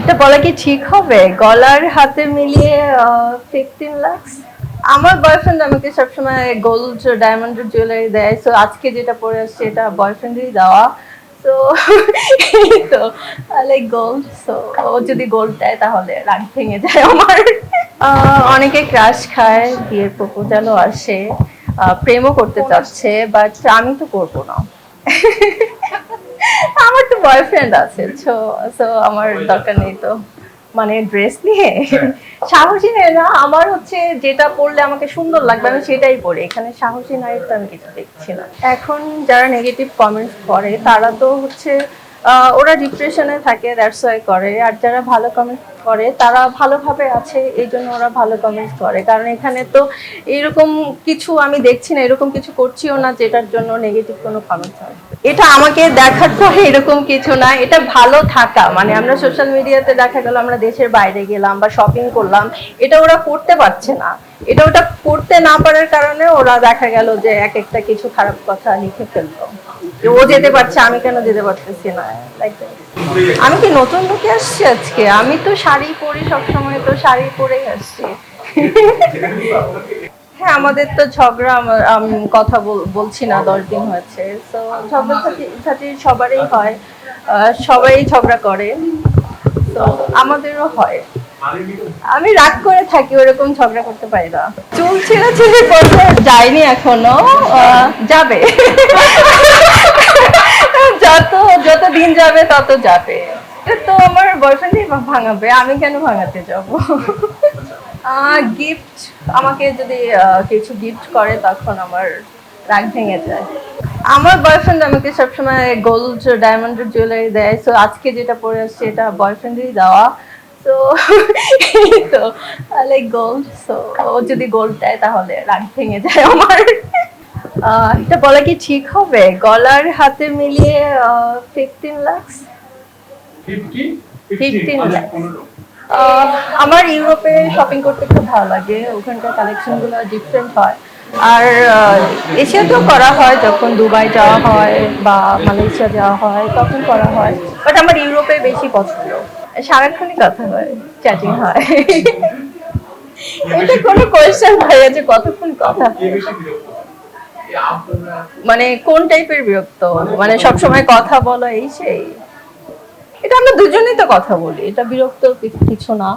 এটা বলা কি ঠিক হবে? গলার হাতে মিলিয়ে ফিফটিন লাক্স আমার বয়ফ্রেন্ড আমাকে সবসময় গোল্ড ডায়মন্ডের জুয়েলারি দেয় সো আজকে যেটা পরে আসছে এটা বয়ফ্রেন্ডেরই দেওয়া। তো তো লাইক গোল্ড সো ও যদি গোল্ড দেয় তাহলে রাগ ভেঙে যায় আমার। অনেকে ক্রাশ খায় বিয়ের প্রপোজালও আসে প্রেমও করতে চাচ্ছে বাট আমি তো করব না। আমার তো বয়ফ্রেন্ড আছে সো আমার দরকার নেই তো। মানে ড্রেস নিয়ে। সাহসী নেই না আমার হচ্ছে যেটা পরলে আমাকে সুন্দর লাগবে আমি সেটাই পরি। এখানে সাহসী নারীর তো আমি কিছু দেখছি না। এখন যারা নেগেটিভ কমেন্টস করে তারা তো হচ্ছে আহ, ওরা ডিপ্রেশনে থাকে দ্যাটস ওয়াই করে। আর যারা ভালো কমেন্ট করে, তারা ভালোভাবে আছে, এই জন্য ওরা ভালো কমেন্ট করে। কারণ এখানে তো এরকম কিছু আমি দেখছি না, এরকম কিছু করছিও না, যেটার জন্য নেগেটিভ কোনো কমেন্টস হয় এটা আমাকে দেখার পরে এরকম কিছু না, এটা ভালো থাকা। মানে আমরা সোশ্যাল মিডিয়াতে দেখা গেল, আমরা দেশের বাইরে গেলাম বা শপিং করলাম, এটা ওরা করতে পারছে না। এটা ওটা করতে না পারার কারণে ওরা দেখা গেল যে এক একটা কিছু খারাপ কথা লিখে ফেলতো। যে ও যেতে পারছে, আমি কেন যেতে পারতেছি না? আমি কি নতুন লোকে আসছি আজকে? আমি তো শাড়ি পরি, সবসময় তো শাড়ি পরেই আসছি। হ্যাঁ আমাদের তো ঝগড়া কথা বল- বলছি না, দশ দিন হয়েছে। তো ঝগড়া ঝাঁটি সবারই হয়। সবাই ঝগড়া করে। তো আমাদেরও হয়। আমি রাগ করে থাকি, ওরকম ঝগড়া করতে পারি না। চুল ছেড়ে ছেড়ে যায়নি এখনও যাবে। যত যত দিন যাবে, তত যাবে। তো আমার বয়ফ্রেন্ডই ভাঙাবে, আমি কেন ভাঙাতে যাব? গিফট আমাকে যদি কিছু গিফট করে, তখন আমার রাগ ভেঙে যায়। আমার বয়ফ্রেন্ড আমাকে সবসময় গোল্ড ডায়মন্ডের জুয়েলারি দেয় সো আজকে যেটা পরে আসছে, এটা বয়ফ্রেন্ডেরই দেওয়া। তো তো লাইক গোল্ড সো ও যদি গোল্ড দেয় তাহলে রাগ ভেঙে যায় আমার। এটা বলা কি ঠিক হবে? গলার হাতে মিলিয়ে ফিফটিন লাক্স ফিফটিন লাক্স আমার ইউরোপে শপিং করতে খুব ভালো লাগে। ওখানকার কালেকশনগুলো ডিফারেন্ট হয়। আর এশিয়াতেও করা হয় যখন দুবাই যাওয়া হয় বা মালয়েশিয়া যাওয়া হয় তখন করা হয়। বাট আমার ইউরোপে বেশি পছন্দ। সারাক্ষণই কথা হয় চ্যাটিং হয়। এটা কোনো কোয়েশ্চেন ভাই যে কতক্ষণ কথা মানে কোন টাইপের বিরক্ত? মানে সব সময় কথা বলো এই সেই? এটা আমরা দুজনেই তো কথা বলি এটা বিরক্ত কিছু না।